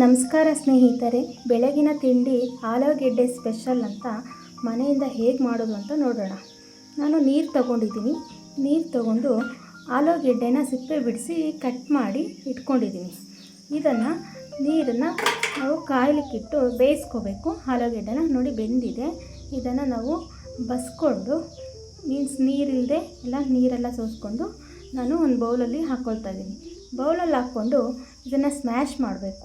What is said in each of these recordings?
ನಮಸ್ಕಾರ ಸ್ನೇಹಿತರೆ, ಬೆಳಗಿನ ತಿಂಡಿ ಆಲೂಗೆಡ್ಡೆ ಸ್ಪೆಷಲ್ ಅಂತ ಮನೆಯಿಂದ ಹೇಗೆ ಮಾಡೋದು ಅಂತ ನೋಡೋಣ. ನಾನು ನೀರು ತಗೊಂಡಿದ್ದೀನಿ. ನೀರು ತಗೊಂಡು ಆಲೂಗೆಡ್ಡೆನ ಸಿಪ್ಪೆ ಬಿಡಿಸಿ ಕಟ್ ಮಾಡಿ ಇಟ್ಕೊಂಡಿದ್ದೀನಿ. ಇದನ್ನು ನೀರನ್ನು ನಾವು ಕಾಯಲಿಕ್ಕಿಟ್ಟು ಬೇಯಿಸ್ಕೋಬೇಕು. ಆಲೂಗೆಡ್ಡೆನ ನೋಡಿ ಬೆಂದಿದೆ. ಇದನ್ನು ನಾವು ಬಸ್ಕೊಂಡು ಮೀನ್ಸ್ ನೀರಿಲ್ಲದೆ ಎಲ್ಲ ನೀರೆಲ್ಲ ಸೋಸ್ಕೊಂಡು ನಾನು ಒಂದು ಬೌಲಲ್ಲಿ ಹಾಕ್ಕೊಳ್ತಾ ಇದ್ದೀನಿ. ಬೌಲಲ್ಲಿ ಹಾಕ್ಕೊಂಡು ಇದನ್ನು ಸ್ಮ್ಯಾಶ್ ಮಾಡಬೇಕು.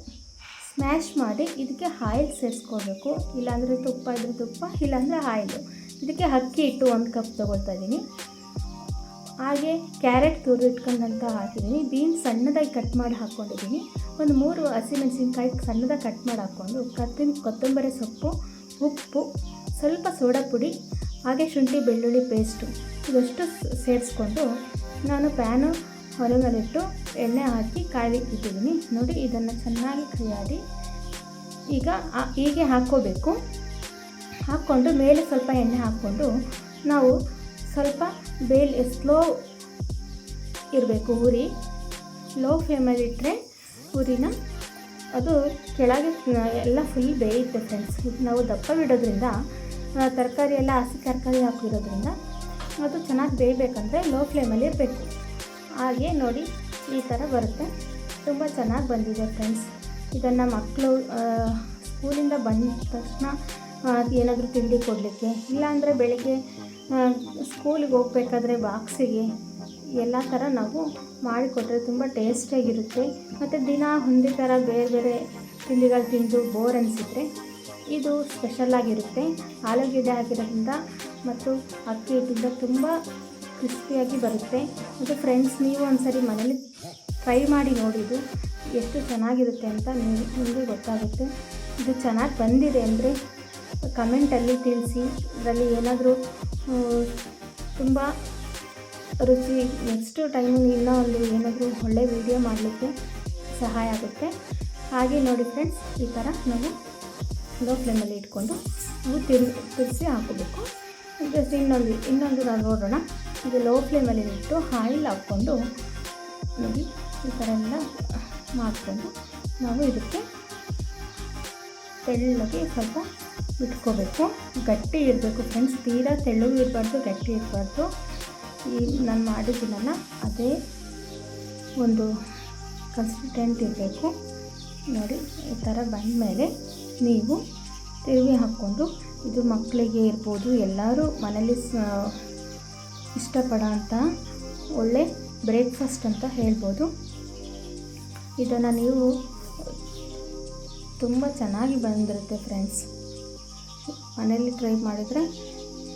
ಸ್ಮ್ಯಾಶ್ ಮಾಡಿ ಇದಕ್ಕೆ ಆಯಿಲ್ ಸೇರಿಸ್ಕೋಬೇಕು. ಇಲ್ಲಾಂದರೆ ತುಪ್ಪ ಇದ್ರೆ ತುಪ್ಪ, ಇಲ್ಲಾಂದರೆ ಆಯಿಲು. ಇದಕ್ಕೆ ಅಕ್ಕಿ ಹಿಟ್ಟು ಒಂದು ಕಪ್ ತೊಗೊಳ್ತಾ ಇದ್ದೀನಿ ಹಾಗೆ ಕ್ಯಾರೆಟ್ ತುರಿದಿಟ್ಕೊಂಡಂತ ಹಾಕಿದ್ದೀನಿ ಬೀನ್ಸ್ ಸಣ್ಣದಾಗಿ ಕಟ್ ಮಾಡಿ ಹಾಕ್ಕೊಂಡಿದ್ದೀನಿ ಒಂದು ಮೂರು ಹಸಿಮೆಣಸಿನ್ಕಾಯಿ ಸಣ್ಣದಾಗಿ ಕಟ್ ಮಾಡಿ ಹಾಕ್ಕೊಂಡು, ಕತ್ತಿನ, ಕೊತ್ತಂಬರಿ ಸೊಪ್ಪು, ಉಪ್ಪು, ಸ್ವಲ್ಪ ಸೋಡಾ ಪುಡಿ, ಹಾಗೆ ಶುಂಠಿ ಬೆಳ್ಳುಳ್ಳಿ ಪೇಸ್ಟು. ಇದಷ್ಟು ಸೇರಿಸ್ಕೊಂಡು ನಾನು ಪ್ಯಾನು ಮೇಲಿಟ್ಟು ಎಣ್ಣೆ ಹಾಕಿ ಕಾಯ್ಲಿಕ್ಕೆ ಇಟ್ಟಿದ್ದೀನಿ ನೋಡಿ, ಇದನ್ನು ಚೆನ್ನಾಗಿ ಕೈಯಾಡಿ ಈಗ ಹೀಗೆ ಹಾಕ್ಕೋಬೇಕು. ಹಾಕ್ಕೊಂಡು ಮೇಲೆ ಸ್ವಲ್ಪ ಎಣ್ಣೆ ಹಾಕ್ಕೊಂಡು ನಾವು ಸ್ವಲ್ಪ ಬೇಲ್, ಸ್ಲೋ ಇರಬೇಕು ಉರಿ. ಲೋ ಫ್ಲೇಮಲ್ಲಿ ಇಟ್ಟರೆ ಉರಿನ ಅದು ಕೆಳಗೆ ಎಲ್ಲ ಫುಲ್ ಬೇಯುತ್ತೆ ಫ್ರೆಂಡ್ಸ್ ನಾವು ದಪ್ಪ ಬಿಡೋದ್ರಿಂದ ತರಕಾರಿ ಎಲ್ಲ ಹಸಿ ತರಕಾರಿ ಹಾಕಿರೋದ್ರಿಂದ ಅದು ಚೆನ್ನಾಗಿ ಬೇಯಬೇಕಂದ್ರೆ ಲೋ ಫ್ಲೇಮಲ್ಲಿ ಇರಬೇಕು. ಹಾಗೆ ನೋಡಿ ಈ ಥರ ಬರುತ್ತೆ. ತುಂಬ ಚೆನ್ನಾಗಿ ಬಂದಿದೆ ಫ್ರೆಂಡ್ಸ್. ಇದನ್ನು ಮಕ್ಕಳು ಸ್ಕೂಲಿಂದ ಬಂದ ತಕ್ಷಣ ಏನಾದರೂ ತಿಂಡಿ ಕೊಡಲಿಕ್ಕೆ, ಇಲ್ಲಾಂದರೆ ಬೆಳಿಗ್ಗೆ ಸ್ಕೂಲಿಗೆ ಹೋಗ್ಬೇಕಾದ್ರೆ ಬಾಕ್ಸಿಗೆ, ಎಲ್ಲ ಥರ ನಾವು ಮಾಡಿಕೊಟ್ರೆ ತುಂಬ ಟೇಸ್ಟಿಯಾಗಿರುತ್ತೆ. ಮತ್ತು ದಿನ ಒಂದೇ ಥರ ಬೇರೆ ಬೇರೆ ತಿಂಡಿಗಳು ತಿಂದು ಬೋರ್ ಅನಿಸಿದ್ರೆ ಇದು ಸ್ಪೆಷಲಾಗಿರುತ್ತೆ ಆಲೂಗೆಡ್ಡೆ ಆಗಿರೋದ್ರಿಂದ ಮತ್ತು ಅಕ್ಕಿ ಹಿಟ್ಟಿಂದ ತುಂಬ ಕ್ರಿಸ್ಪಿಯಾಗಿ ಬರುತ್ತೆ. ಮತ್ತು ಫ್ರೆಂಡ್ಸ್ ನೀವು ಒಂದ್ಸರಿ ಮನೇಲಿ ಟ್ರೈ ಮಾಡಿ ನೋಡಿದ್ದು ಎಷ್ಟು ಚೆನ್ನಾಗಿರುತ್ತೆ ಅಂತ ನೀವು ನಿಮಗೆ ಗೊತ್ತಾಗುತ್ತೆ. ಇದು ಚೆನ್ನಾಗಿ ಬಂದಿದೆ ಅಂದರೆ ಕಮೆಂಟಲ್ಲಿ ತಿಳಿಸಿ ಇದರಲ್ಲಿ ಏನಾದರೂ ತುಂಬ ರುಚಿ ನೆಕ್ಸ್ಟ್ ಟೈಮು ಇನ್ನೂ ಒಂದು ಏನಾದರೂ ಒಳ್ಳೆ ವಿಡಿಯೋ ಮಾಡಲಿಕ್ಕೆ ಸಹಾಯ ಆಗುತ್ತೆ. ಹಾಗೆ ನೋಡಿ ಫ್ರೆಂಡ್ಸ್ ಈ ಥರ ನಾವು ಲೋ ಫ್ಲೇಮಲ್ಲಿ ಇಟ್ಕೊಂಡು ನಾವು ತಿರು ತಿರುಸಿ ಹಾಕೋಬೇಕು. ಜಸ್ಟ್ ಇನ್ನೊಂದು ಇನ್ನೊಂದು ನಾವು ನೋಡೋಣ. ಇದು ಲೋ ಫ್ಲೇಮಲ್ಲಿ ಇಟ್ಟು ಆಯಿಲ್ ಹಾಕ್ಕೊಂಡು ನೋಡಿ, ಈ ಥರ ಎಲ್ಲ ಮಾಡಿಕೊಂಡು ನಾವು ಇದಕ್ಕೆ ತೆಳ್ಳಗೆ ಸ್ವಲ್ಪ ಇಟ್ಕೋಬೇಕು ಗಟ್ಟಿ ಇರಬೇಕು ಫ್ರೆಂಡ್ಸ್ ತೀರಾ ತೆಳ್ಳಗೆ ಇರಬಾರ್ದು, ಗಟ್ಟಿ ಇರಬಾರ್ದು. ಈ ನಾನು ಮಾಡಿದ್ದೀನಲ್ಲ ಅದೇ ಒಂದು ಕನ್ಸಿಸ್ಟೆಂಟ್ ಇರಬೇಕು. ನೋಡಿ, ಈ ಥರ ಬಂದಮೇಲೆ ನೀವು ತಿರುವಿ ಹಾಕ್ಕೊಂಡು ಇದು ಮಕ್ಕಳಿಗೆ ಇರ್ಬೋದು. ಎಲ್ಲರೂ ಮನೇಲಿ ಸ ಇಷ್ಟಪಡೋ ಅಂಥ ಒಳ್ಳೆ ಬ್ರೇಕ್ಫಾಸ್ಟ್ ಅಂತ ಹೇಳ್ಬೋದು. ಇದನ್ನು ನೀವು ತುಂಬ ಚೆನ್ನಾಗಿ ಬಂದಿರುತ್ತೆ ಫ್ರೆಂಡ್ಸ್. ಮನೇಲಿ ಟ್ರೈ ಮಾಡಿದರೆ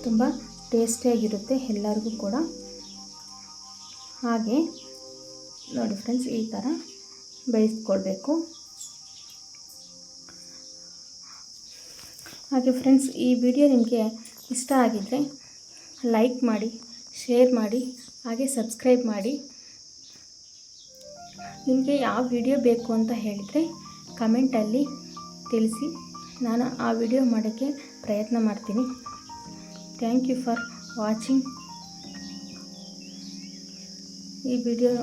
ತುಂಬ ಟೇಸ್ಟಿಯಾಗಿರುತ್ತೆ ಎಲ್ಲರಿಗೂ ಕೂಡ. ಹಾಗೆ ನೋಡಿ ಫ್ರೆಂಡ್ಸ್, ಈ ಥರ ಬೇಯಿಸ್ಕೊಳ್ಬೇಕು ಹಾಗೆ ಫ್ರೆಂಡ್ಸ್ ಈ ವಿಡಿಯೋ ನಿಮಗೆ ಇಷ್ಟ ಆಗಿದ್ದರೆ ಲೈಕ್ ಮಾಡಿ ಶೇರ್ ಮಾಡಿ, ಹಾಗೆ ಸಬ್ಸ್ಕ್ರೈಬ್ ಮಾಡಿ. ನಿಮಗೆ ಯಾವ ವಿಡಿಯೋ ಬೇಕು ಅಂತ ಹೇಳಿದರೆ ಕಮೆಂಟಲ್ಲಿ ತಿಳಿಸಿ. ನಾನು ಆ ವಿಡಿಯೋ ಮಾಡೋಕ್ಕೆ ಪ್ರಯತ್ನ ಮಾಡ್ತೀನಿ. ಥ್ಯಾಂಕ್ ಯು ಫಾರ್ ವಾಚಿಂಗ್ ಈ ವಿಡಿಯೋ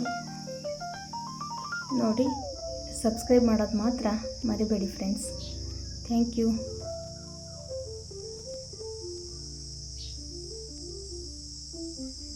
ನೋಡಿ ಸಬ್ಸ್ಕ್ರೈಬ್ ಮಾಡೋದು ಮಾತ್ರ ಮರಿಬೇಡಿ ಫ್ರೆಂಡ್ಸ್ ಥ್ಯಾಂಕ್ ಯು Mm-hmm.